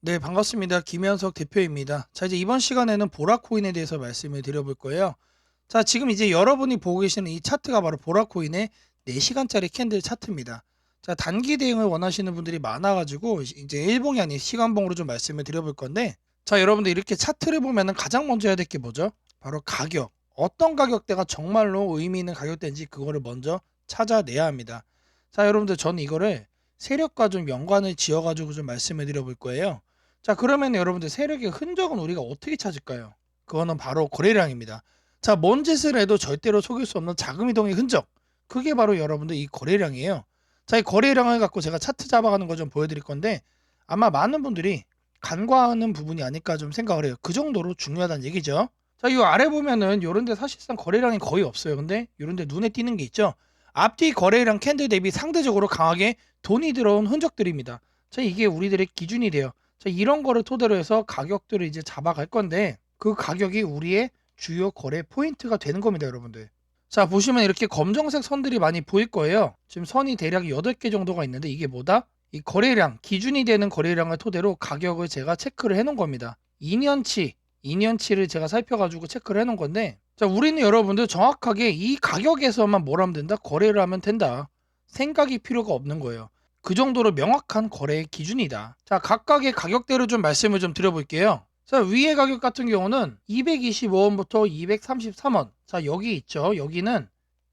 네, 반갑습니다. 김현석 대표입니다. 자, 이제 이번 시간에는 보라코인에 대해서 말씀을 드려볼 거예요. 자, 지금 이제 여러분이 보고 계시는 이 차트가 바로 보라코인의 4시간짜리 캔들 차트입니다. 자, 단기 대응을 원하시는 분들이 많아가지고 이제 일봉이 아닌 시간봉으로 좀 말씀을 드려볼 건데, 자, 여러분들 이렇게 차트를 보면은 가장 먼저 해야 될 게 뭐죠? 바로 가격. 어떤 가격대가 정말로 의미 있는 가격대인지 그거를 먼저 찾아내야 합니다. 자, 여러분들 저는 이거를 세력과 좀 연관을 지어가지고 좀 말씀을 드려볼 거예요. 자, 그러면 여러분들 세력의 흔적은 우리가 어떻게 찾을까요? 그거는 바로 거래량입니다. 자, 뭔 짓을 해도 절대로 속일 수 없는 자금 이동의 흔적. 그게 바로 여러분들 이 거래량이에요. 자, 이 거래량을 갖고 제가 차트 잡아가는 거 좀 보여드릴 건데 아마 많은 분들이 간과하는 부분이 아닐까 좀 생각을 해요. 그 정도로 중요하다는 얘기죠. 자, 이 아래 보면은 요런데 사실상 거래량이 거의 없어요. 근데 요런데 눈에 띄는 게 있죠. 앞뒤 거래량 캔들 대비 상대적으로 강하게 돈이 들어온 흔적들입니다. 자, 이게 우리들의 기준이 돼요. 자, 이런 거를 토대로 해서 가격들을 이제 잡아갈 건데 그 가격이 우리의 주요 거래 포인트가 되는 겁니다, 여러분들. 자, 보시면 이렇게 검정색 선들이 많이 보일 거예요. 지금 선이 대략 8개 정도가 있는데 이게 뭐다? 이 거래량, 기준이 되는 거래량을 토대로 가격을 제가 체크를 해 놓은 겁니다. 2년치, 2년치를 제가 살펴가지고 체크를 해 놓은 건데 자, 우리는 여러분들 정확하게 이 가격에서만 뭘 하면 된다? 거래를 하면 된다. 생각이 필요가 없는 거예요. 그 정도로 명확한 거래의 기준이다. 자, 각각의 가격대로 좀 말씀을 좀 드려볼게요. 자, 위의 가격 같은 경우는 225원부터 233원. 자, 여기 있죠. 여기는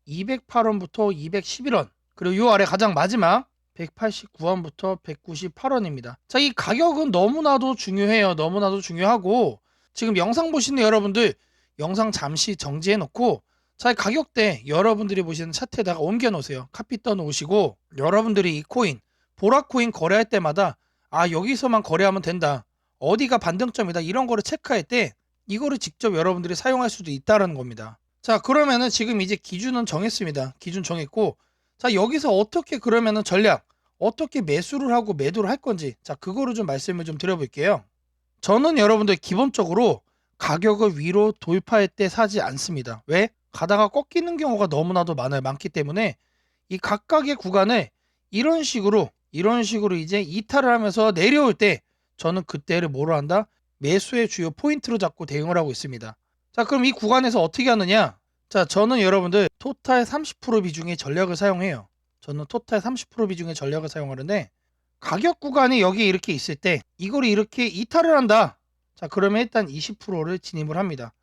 208원부터 211원. 그리고 요 아래 가장 마지막 189원부터 198원입니다. 자, 이 가격은 너무나도 중요해요. 너무나도 중요하고 지금 영상 보시는 여러분들 영상 잠시 정지해 놓고 자, 이 가격대 여러분들이 보시는 차트에다가 옮겨 놓으세요. 카피 떠 놓으시고 여러분들이 이 코인, 보라코인 거래할 때마다 아, 여기서만 거래하면 된다. 어디가 반등점이다. 이런 거를 체크할 때 이거를 직접 여러분들이 사용할 수도 있다라는 겁니다. 자, 그러면은 지금 이제 기준은 정했습니다. 기준 정했고 자, 여기서 어떻게 그러면은 전략 어떻게 매수를 하고 매도를 할 건지 자, 그거를 좀 말씀을 좀 드려볼게요. 저는 여러분들 기본적으로 가격을 위로 돌파할 때 사지 않습니다. 왜? 가다가 꺾이는 경우가 너무나도 많아요. 많기 때문에 이 각각의 구간을 이런 식으로 이런 식으로 이제 이탈을 하면서 내려올 때 저는 그때를 뭐로 한다? 매수의 주요 포인트로 잡고 대응을 하고 있습니다. 자, 그럼 이 구간에서 어떻게 하느냐? 자, 저는 여러분들 토탈 30% 비중의 전략을 사용해요. 저는 토탈 30% 비중의 전략을 사용하는데 가격 구간이 여기 이렇게 있을 때 이거를 이렇게 이탈을 한다. 자, 그러면 일단 20%를 진입을 합니다.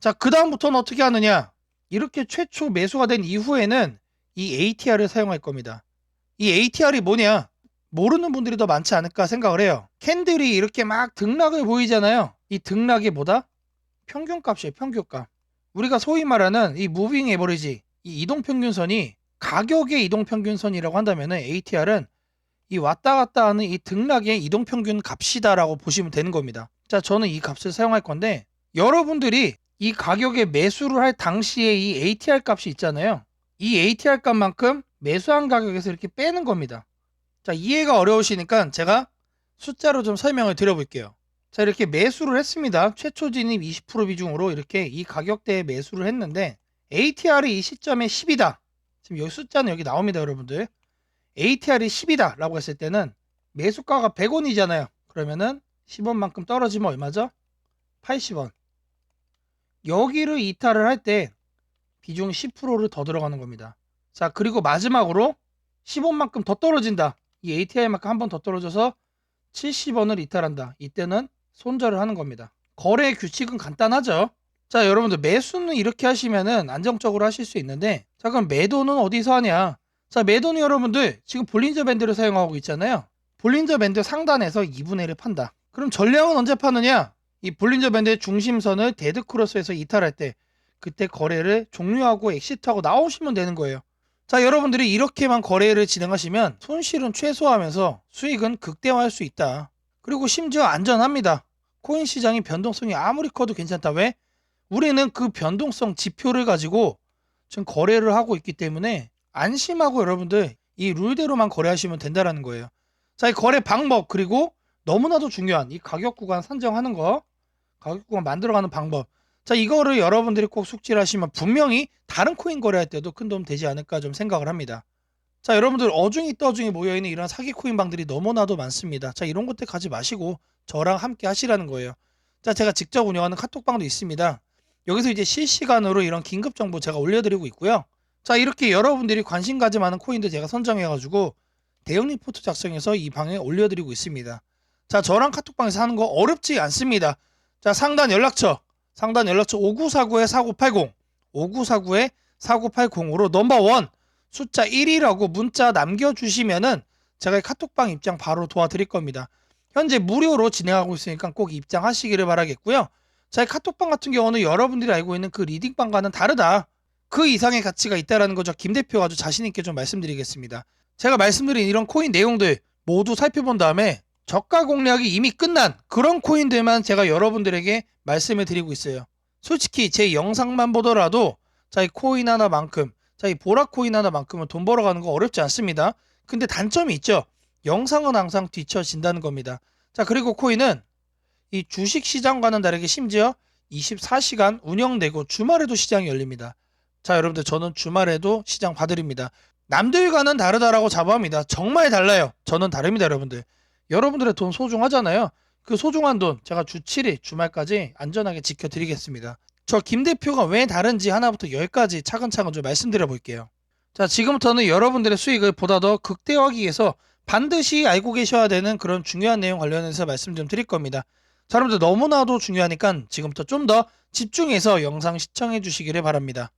자, 그 다음부터는 어떻게 하느냐? 이렇게 최초 매수가 된 이후에는 이 ATR을 사용할 겁니다. 이 ATR이 뭐냐? 모르는 분들이 더 많지 않을까 생각을 해요. 캔들이 이렇게 막 등락을 보이잖아요. 이 등락이 뭐다? 평균값이에요, 평균값. 우리가 소위 말하는 이 무빙 에버리지, 이 이동 평균선이 가격의 이동 평균선이라고 한다면은 ATR은 이 왔다 갔다 하는 이 등락의 이동 평균 값이다라고 보시면 되는 겁니다. 자, 저는 이 값을 사용할 건데 여러분들이 이 가격에 매수를 할 당시에 이 ATR 값이 있잖아요. 이 ATR 값만큼 매수한 가격에서 이렇게 빼는 겁니다. 자, 이해가 어려우시니까 제가 숫자로 좀 설명을 드려볼게요. 자, 이렇게 매수를 했습니다. 최초 진입 20% 비중으로 이렇게 이 가격대에 매수를 했는데 ATR이 이 시점에 10이다. 지금 여기 숫자는 여기 나옵니다, 여러분들. ATR이 10이다 라고 했을 때는 매수가가 100원이잖아요. 그러면은 10원만큼 떨어지면 얼마죠? 80원. 여기를 이탈을 할 때 비중 10%를 더 들어가는 겁니다. 자, 그리고 마지막으로 10원만큼 더 떨어진다. 이 ATR만큼 한 번 더 떨어져서 70원을 이탈한다. 이때는 손절을 하는 겁니다. 거래 규칙은 간단하죠. 자, 여러분들 매수는 이렇게 하시면은 안정적으로 하실 수 있는데 자, 그럼 매도는 어디서 하냐? 자, 매도는 여러분들 지금 볼린저 밴드를 사용하고 있잖아요. 볼린저 밴드 상단에서 2분의 1을 판다. 그럼 전량은 언제 파느냐? 이 볼린저 밴드의 중심선을 데드 크로스에서 이탈할 때 그때 거래를 종료하고 엑시트하고 나오시면 되는 거예요. 자, 여러분들이 이렇게만 거래를 진행하시면 손실은 최소화하면서 수익은 극대화할 수 있다. 그리고 심지어 안전합니다. 코인 시장의 변동성이 아무리 커도 괜찮다. 왜? 우리는 그 변동성 지표를 가지고 지금 거래를 하고 있기 때문에 안심하고 여러분들 이 룰대로만 거래하시면 된다라는 거예요. 자, 이 거래 방법 그리고 너무나도 중요한 이 가격 구간 산정하는 거, 가격 구간 만들어가는 방법. 자, 이거를 여러분들이 꼭 숙지를 하시면 분명히 다른 코인 거래할 때도 큰 도움 되지 않을까 좀 생각을 합니다. 자, 여러분들 어중이 떠중이 모여있는 이런 사기 코인 방들이 너무나도 많습니다. 자, 이런 것들 가지 마시고 저랑 함께 하시라는 거예요. 자, 제가 직접 운영하는 카톡방도 있습니다. 여기서 이제 실시간으로 이런 긴급 정보 제가 올려드리고 있고요. 자, 이렇게 여러분들이 관심 가질 만한 코인들 제가 선정해가지고 대응 리포트 작성해서 이 방에 올려드리고 있습니다. 자, 저랑 카톡방에서 하는 거 어렵지 않습니다. 자, 상단 연락처, 상단 연락처 5949-4980, 5949-4980으로 넘버원 숫자 1이라고 문자 남겨주시면은 제가 이 카톡방 입장 바로 도와드릴 겁니다. 현재 무료로 진행하고 있으니까 꼭 입장하시기를 바라겠고요. 자, 이 카톡방 같은 경우는 여러분들이 알고 있는 그 리딩방과는 다르다. 그 이상의 가치가 있다라는 거죠. 김 대표가 아주 자신있게 좀 말씀드리겠습니다. 제가 말씀드린 이런 코인 내용들 모두 살펴본 다음에 저가 공략이 이미 끝난 그런 코인들만 제가 여러분들에게 말씀을 드리고 있어요. 솔직히 제 영상만 보더라도 자, 이 코인 하나만큼, 자, 이 보라 코인 하나만큼은 돈 벌어가는 거 어렵지 않습니다. 근데 단점이 있죠. 영상은 항상 뒤처진다는 겁니다. 자, 그리고 코인은 이 주식 시장과는 다르게 심지어 24시간 운영되고 주말에도 시장이 열립니다. 자, 여러분들 저는 주말에도 시장 봐드립니다. 남들과는 다르다라고 자부합니다. 정말 달라요. 저는 다릅니다, 여러분들. 여러분들의 돈 소중하잖아요. 그 소중한 돈 제가 주 7일 주말까지 안전하게 지켜드리겠습니다. 저 김 대표가 왜 다른지 하나부터 열까지 차근차근 좀 말씀드려 볼게요. 자, 지금부터는 여러분들의 수익을 보다 더 극대화하기 위해서 반드시 알고 계셔야 되는 그런 중요한 내용 관련해서 말씀 좀 드릴 겁니다. 자, 여러분들 너무나도 중요하니까 지금부터 좀 더 집중해서 영상 시청해 주시기를 바랍니다.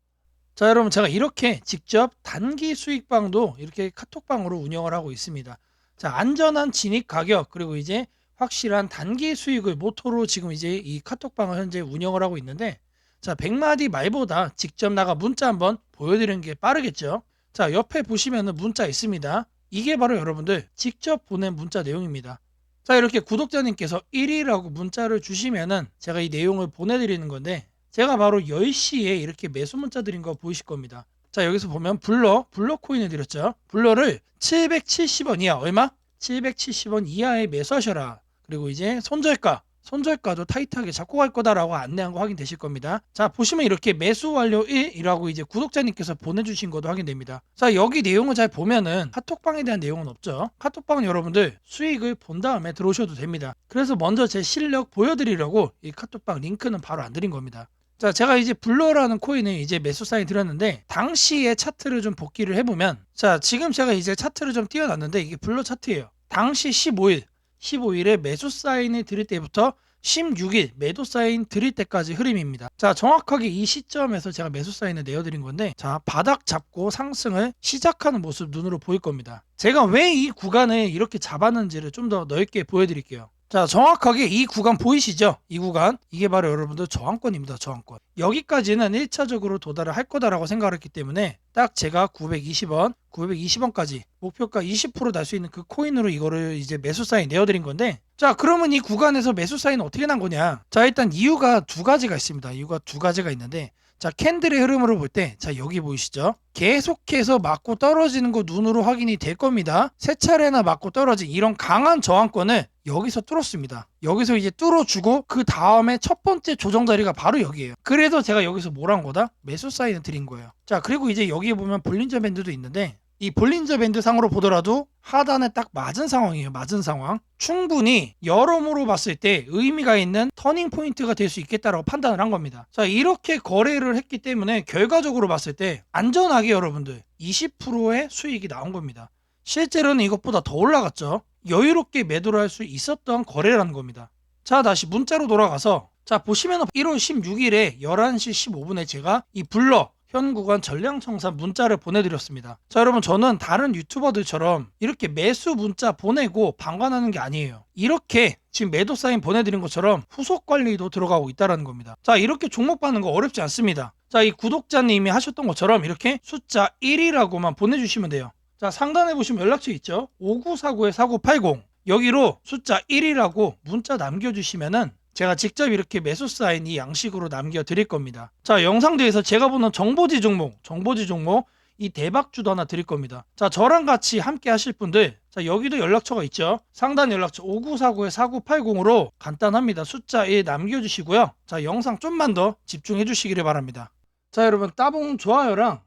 자, 여러분 제가 이렇게 직접 단기 수익방도 이렇게 카톡방으로 운영을 하고 있습니다. 자, 안전한 진입 가격 그리고 이제 확실한 단기 수익을 모토로 지금 이제 이 카톡방을 현재 운영을 하고 있는데 자, 100마디 말보다 직접 나가 문자 한번 보여드리는 게 빠르겠죠. 자, 옆에 보시면은 문자 있습니다. 이게 바로 여러분들 직접 보낸 문자 내용입니다. 자, 이렇게 구독자님께서 1위라고 문자를 주시면은 제가 이 내용을 보내드리는 건데 제가 바로 10시에 이렇게 매수 문자 드린 거 보이실 겁니다. 자, 여기서 보면 블러, 블러 코인을 드렸죠. 블러를 770원 이하, 얼마? 770원 이하에 매수하셔라. 그리고 이제 손절가, 손절가도 타이트하게 잡고 갈 거다라고 안내한 거 확인되실 겁니다. 자, 보시면 이렇게 매수 완료 1이라고 이제 구독자님께서 보내주신 것도 확인됩니다. 자, 여기 내용을 잘 보면은 카톡방에 대한 내용은 없죠. 카톡방은 여러분들 수익을 본 다음에 들어오셔도 됩니다. 그래서 먼저 제 실력 보여드리려고 이 카톡방 링크는 바로 안 드린 겁니다. 자, 제가 이제 블러라는 코인을 이제 매수 사인 드렸는데 당시의 차트를 좀 복기를 해보면 자, 지금 제가 이제 차트를 좀 띄워놨는데 이게 블러 차트예요. 당시 15일, 15일에 매수 사인을 드릴 때부터 16일 매도 사인 드릴 때까지 흐름입니다. 자, 정확하게 이 시점에서 제가 매수 사인을 내어드린 건데, 자, 바닥 잡고 상승을 시작하는 모습 눈으로 보일 겁니다. 제가 왜 이 구간을 이렇게 잡았는지를 좀 더 넓게 보여드릴게요. 자, 정확하게 이 구간 보이시죠? 이 구간. 이게 바로 여러분들 저항권입니다. 저항권. 여기까지는 1차적으로 도달을 할 거다라고 생각을 했기 때문에 딱 제가 920원, 920원까지 목표가 20%날 수 있는 그 코인으로 이거를 이제 매수 사인 내어드린 건데 자, 그러면 이 구간에서 매수 사인 어떻게 난 거냐? 자, 일단 이유가 두 가지가 있습니다. 이유가 두 가지가 있는데 자, 캔들의 흐름으로 볼 때, 자, 여기 보이시죠? 계속해서 맞고 떨어지는 거 눈으로 확인이 될 겁니다. 세 차례나 맞고 떨어진 이런 강한 저항권을 여기서 뚫었습니다. 여기서 이제 뚫어주고 그 다음에 첫 번째 조정 자리가 바로 여기에요. 그래서 제가 여기서 뭘 한 거다? 매수 사인을 드린 거예요. 자, 그리고 이제 여기에 보면 볼린저 밴드도 있는데 이 볼린저 밴드 상으로 보더라도 하단에 딱 맞은 상황이에요. 맞은 상황. 충분히 여러모로 봤을 때 의미가 있는 터닝 포인트가 될 수 있겠다라고 판단을 한 겁니다. 자, 이렇게 거래를 했기 때문에 결과적으로 봤을 때 안전하게 여러분들 20%의 수익이 나온 겁니다. 실제로는 이것보다 더 올라갔죠. 여유롭게 매도를 할 수 있었던 거래라는 겁니다. 자, 다시 문자로 돌아가서 자, 보시면 1월 16일에 11시 15분에 제가 이 블러 현 구간 전량 청산 문자를 보내드렸습니다. 자, 여러분 저는 다른 유튜버들처럼 이렇게 매수 문자 보내고 방관하는 게 아니에요. 이렇게 지금 매도 사인 보내드린 것처럼 후속 관리도 들어가고 있다는 겁니다. 자, 이렇게 종목 받는 거 어렵지 않습니다. 자, 이 구독자님이 하셨던 것처럼 이렇게 숫자 1이라고만 보내주시면 돼요. 자, 상단에 보시면 연락처 있죠? 5949-4980. 여기로 숫자 1이라고 문자 남겨주시면은 제가 직접 이렇게 매수 사인 이 양식으로 남겨 드릴 겁니다. 자, 영상 뒤에서 제가 보는 정보지 종목, 정보지 종목, 이 대박주도 하나 드릴 겁니다. 자, 저랑 같이 함께 하실 분들, 자, 여기도 연락처가 있죠? 상단 연락처 5949-4980으로 간단합니다. 숫자 1 남겨주시고요. 자, 영상 좀만 더 집중해 주시기를 바랍니다. 자, 여러분, 따봉 좋아요랑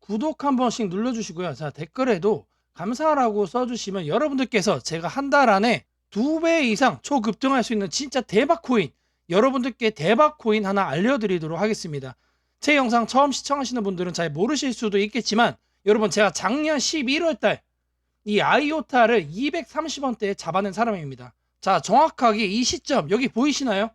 구독 한 번씩 눌러주시고요. 자, 댓글에도 감사하라고 써주시면 여러분들께서 제가 한 달 안에 두 배 이상 초급등할 수 있는 진짜 대박 코인 여러분들께 대박 코인 하나 알려드리도록 하겠습니다. 제 영상 처음 시청하시는 분들은 잘 모르실 수도 있겠지만 여러분 제가 작년 11월 달 이 아이오타를 230원대에 잡아낸 사람입니다. 자, 정확하게 이 시점 여기 보이시나요?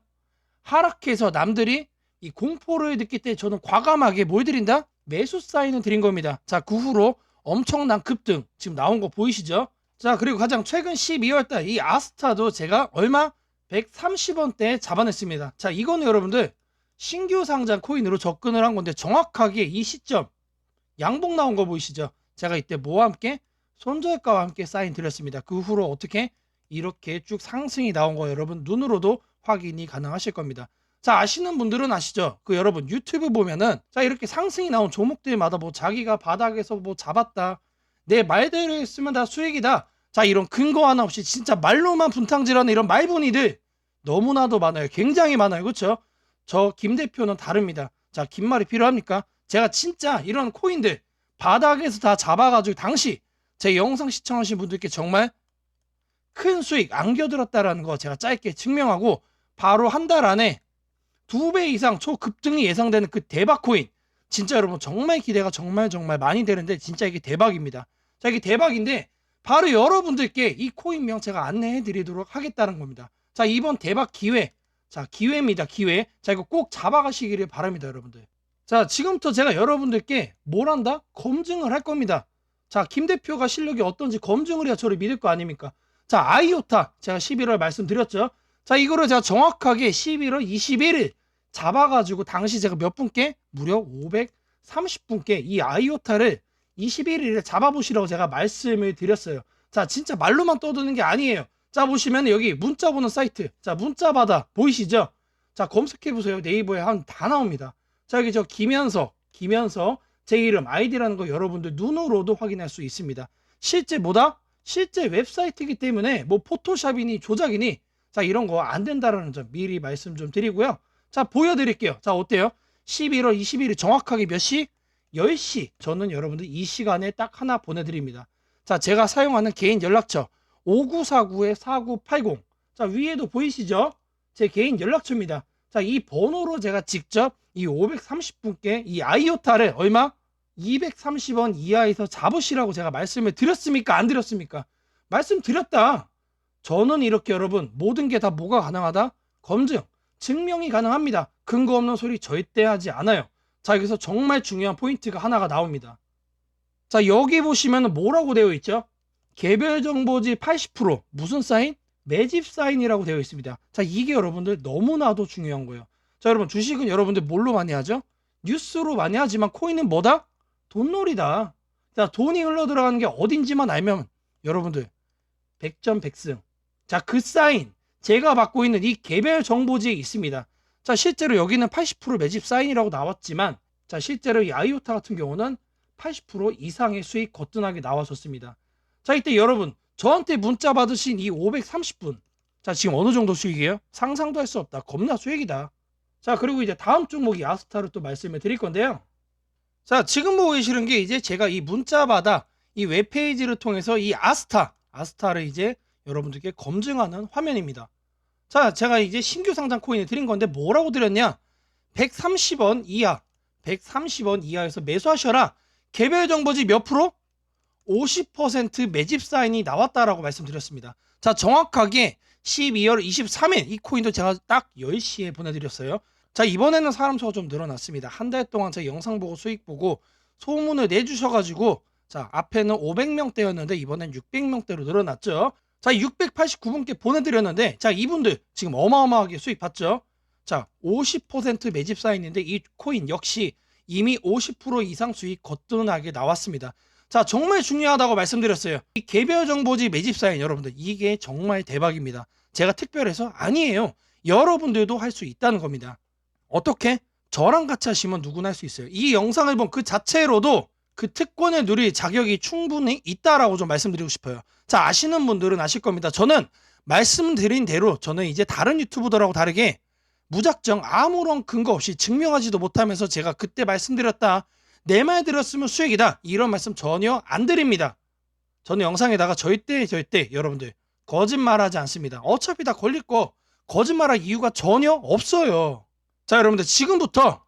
하락해서 남들이 이 공포를 느낄 때 저는 과감하게 뭘 드린다? 매수 사인을 드린 겁니다. 자, 그 후로 엄청난 급등 지금 나온 거 보이시죠? 자, 그리고 가장 최근 12월 달 이 아스타도 제가 얼마? 130원대에 잡아냈습니다. 자, 이거는 여러분들 신규 상장 코인으로 접근을 한 건데 정확하게 이 시점 양봉 나온 거 보이시죠? 제가 이때 뭐와 함께 손절가와 함께 사인 드렸습니다. 그 후로 어떻게 이렇게 쭉 상승이 나온 거 여러분 눈으로도 확인이 가능하실 겁니다. 자 아시는 분들은 아시죠? 그 여러분 유튜브 보면은 자 이렇게 상승이 나온 종목들마다 뭐 자기가 바닥에서 뭐 잡았다 내 말대로 했으면 다 수익이다. 자 이런 근거 하나 없이 진짜 말로만 분탕질하는 이런 말분이들 너무나도 많아요. 굉장히 많아요. 그렇죠? 저 김 대표는 다릅니다. 자 긴 말이 필요합니까? 제가 진짜 이런 코인들 바닥에서 다 잡아가지고 당시 제 영상 시청하신 분들께 정말 큰 수익 안겨들었다라는 거 제가 짧게 증명하고 바로 한 달 안에 두 배 이상 초급등이 예상되는 그 대박 코인. 진짜 여러분 정말 기대가 정말 정말 많이 되는데 진짜 이게 대박입니다 자 이게 대박인데 바로 여러분들께 이 코인명 제가 안내해 드리도록 하겠다는 겁니다. 자 이번 대박 기회. 자 기회입니다 기회. 자 이거 꼭 잡아가시기를 바랍니다 여러분들. 자 지금부터 제가 여러분들께 뭘 한다? 검증을 할 겁니다. 자 김 대표가 실력이 어떤지 검증을 해야 저를 믿을 거 아닙니까? 자 아이오타 제가 11월 말씀드렸죠. 자, 이거를 제가 정확하게 11월 21일 잡아가지고 당시 제가 몇 분께? 무려 530분께 이 아이오타를 21일에 잡아보시라고 제가 말씀을 드렸어요. 자, 진짜 말로만 떠드는 게 아니에요. 자, 보시면 여기 문자 보는 사이트. 자, 문자 받아 보이시죠? 자, 검색해보세요. 네이버에 한 다 나옵니다. 자, 여기 저 김현석, 김현석, 제 이름, 아이디라는 거 여러분들 눈으로도 확인할 수 있습니다. 실제 뭐다? 실제 웹사이트이기 때문에 뭐 포토샵이니 조작이니 자, 이런 거 안 된다라는 점 미리 말씀 좀 드리고요. 자, 보여드릴게요. 자, 어때요? 11월 20일 정확하게 몇 시? 10시. 저는 여러분들 이 시간에 딱 하나 보내드립니다. 자, 제가 사용하는 개인 연락처 5949-4980. 자, 위에도 보이시죠? 제 개인 연락처입니다. 자, 이 번호로 제가 직접 이 530분께 이 아이오타를 얼마? 230원 이하에서 잡으시라고 제가 말씀을 드렸습니까? 안 드렸습니까? 말씀드렸다. 저는 이렇게 여러분 모든 게 다 뭐가 가능하다? 검증, 증명이 가능합니다. 근거 없는 소리 절대 하지 않아요. 자 여기서 정말 중요한 포인트가 하나가 나옵니다. 자 여기 보시면 뭐라고 되어 있죠? 개별 정보지 80% 무슨 사인? 매집 사인이라고 되어 있습니다. 자 이게 여러분들 너무나도 중요한 거예요. 자 여러분 주식은 여러분들 뭘로 많이 하죠? 뉴스로 많이 하지만 코인은 뭐다? 돈놀이다. 자 돈이 흘러 들어가는 게 어딘지만 알면 여러분들 100점 100승. 자, 그 사인 제가 받고 있는 이 개별 정보지에 있습니다. 자, 실제로 여기는 80% 매집 사인이라고 나왔지만 자, 실제로 이 아이오타 같은 경우는 80% 이상의 수익 거뜬하게 나와줬습니다. 자, 이때 여러분 저한테 문자 받으신 이 530분 자, 지금 어느 정도 수익이에요? 상상도 할 수 없다. 겁나 수익이다. 자, 그리고 이제 다음 종목이 아스타를 또 말씀을 드릴 건데요. 자, 지금 보고 계시는 게 이제 제가 이 문자 받아 이 웹페이지를 통해서 이 아스타, 아스타를 이제 여러분들께 검증하는 화면입니다. 자, 제가 이제 신규 상장 코인을 드린 건데 뭐라고 드렸냐? 130원 이하, 130원 이하에서 매수하셔라. 개별 정보지 몇 프로? 50% 매집 사인이 나왔다라고 말씀드렸습니다. 자, 정확하게 12월 23일 이 코인도 제가 딱 10시에 보내드렸어요. 자, 이번에는 사람 수가 좀 늘어났습니다. 한 달 동안 제 영상 보고 수익 보고 소문을 내주셔가지고 자, 앞에는 500명대였는데 이번엔 600명대로 늘어났죠. 자, 689분께 보내드렸는데, 자, 이분들 지금 어마어마하게 수익 봤죠? 자, 50% 매집 사인인데 이 코인 역시 이미 50% 이상 수익 거뜬하게 나왔습니다. 자, 정말 중요하다고 말씀드렸어요. 이 개별 정보지 매집 사인 여러분들, 이게 정말 대박입니다. 제가 특별해서 아니에요. 여러분들도 할 수 있다는 겁니다. 어떻게? 저랑 같이 하시면 누구나 할 수 있어요. 이 영상을 본 그 자체로도 그 특권을 누릴 자격이 충분히 있다라고 좀 말씀드리고 싶어요. 자, 아시는 분들은 아실 겁니다. 저는 말씀드린 대로 저는 이제 다른 유튜브들하고 다르게 무작정 아무런 근거 없이 증명하지도 못하면서 제가 그때 말씀드렸다. 내 말 들었으면 수익이다. 이런 말씀 전혀 안 드립니다. 저는 영상에다가 절대 절대 여러분들 거짓말하지 않습니다. 어차피 다 걸릴 거 거짓말할 이유가 전혀 없어요. 자, 여러분들 지금부터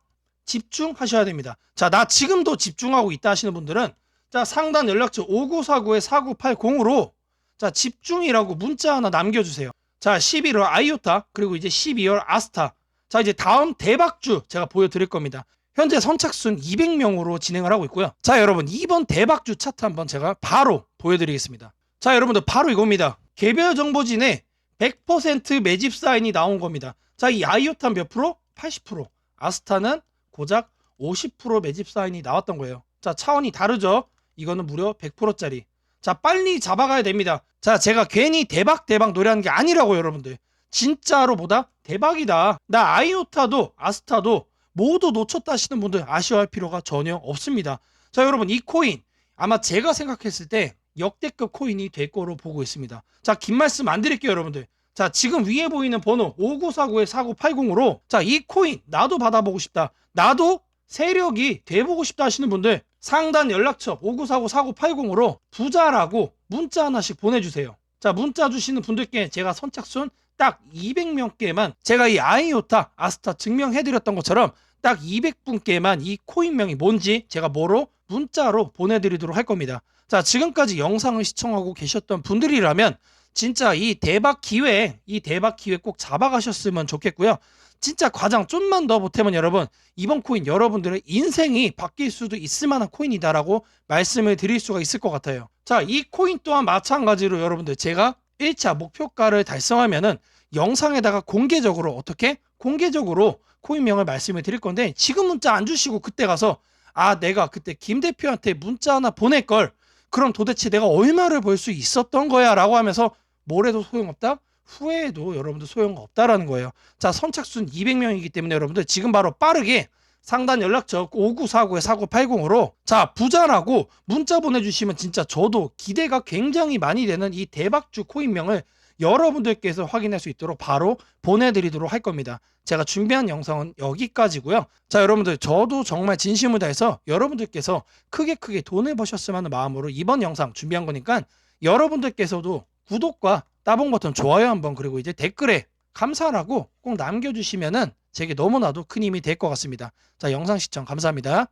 집중하셔야 됩니다. 자, 나 지금도 집중하고 있다 하시는 분들은 자, 상단 연락처 5949에 4980으로 자, 집중이라고 문자 하나 남겨주세요. 자, 11월 아이오타, 그리고 이제 12월 아스타. 자, 이제 다음 대박주 제가 보여드릴 겁니다. 현재 선착순 200명으로 진행을 하고 있고요. 자, 여러분, 이번 대박주 차트 한번 제가 바로 보여드리겠습니다. 자, 여러분들, 바로 이겁니다. 개별 정보진에 100% 매집 사인이 나온 겁니다. 자, 이 아이오타 몇 프로? 80%. 아스타는 고작 50% 매집 사인이 나왔던 거예요. 자, 차원이 다르죠? 이거는 무려 100%짜리. 자, 빨리 잡아가야 됩니다. 자, 제가 괜히 대박 대박 노래하는 게 아니라고 여러분들. 진짜로 보다 대박이다. 나 아이오타도 아스타도 모두 놓쳤다 하시는 분들 아쉬워할 필요가 전혀 없습니다. 자, 여러분 이 코인 아마 제가 생각했을 때 역대급 코인이 될 거로 보고 있습니다. 자, 긴 말씀 안 드릴게요, 여러분들. 자, 지금 위에 보이는 번호 5949에 4980으로 자, 이 코인 나도 받아보고 싶다. 나도 세력이 돼보고 싶다 하시는 분들 상단 연락처 5949-4980으로 부자라고 문자 하나씩 보내주세요. 자, 문자 주시는 분들께 제가 선착순 딱 200명께만 제가 이 아이오타 아스타 증명해드렸던 것처럼 딱 200분께만 이 코인명이 뭔지 제가 뭐로 문자로 보내드리도록 할 겁니다. 자, 지금까지 영상을 시청하고 계셨던 분들이라면 진짜 이 대박 기회, 이 대박 기회 꼭 잡아가셨으면 좋겠고요. 진짜 과장 좀만 더 보태면 여러분 이번 코인 여러분들의 인생이 바뀔 수도 있을 만한 코인이다라고 말씀을 드릴 수가 있을 것 같아요. 자, 이 코인 또한 마찬가지로 여러분들 제가 1차 목표가를 달성하면은 영상에다가 공개적으로 어떻게 공개적으로 코인명을 말씀을 드릴 건데 지금 문자 안 주시고 그때 가서 아 내가 그때 김 대표한테 문자 하나 보낼 걸 그럼 도대체 내가 얼마를 벌 수 있었던 거야 라고 하면서 뭐래도 소용없다? 후회해도 여러분들 소용없다라는 거예요. 자, 선착순 200명이기 때문에 여러분들 지금 바로 빠르게 상단 연락처 5949에 4980으로 자, 부자라고 문자 보내주시면 진짜 저도 기대가 굉장히 많이 되는 이 대박주 코인명을 여러분들께서 확인할 수 있도록 바로 보내드리도록 할 겁니다. 제가 준비한 영상은 여기까지고요. 자, 여러분들 저도 정말 진심을 다해서 여러분들께서 크게 크게 돈을 버셨으면 하는 마음으로 이번 영상 준비한 거니까 여러분들께서도 구독과 따봉 버튼 좋아요 한번 그리고 이제 댓글에 감사라고 꼭 남겨주시면은 제게 너무나도 큰 힘이 될 것 같습니다. 자, 영상 시청 감사합니다.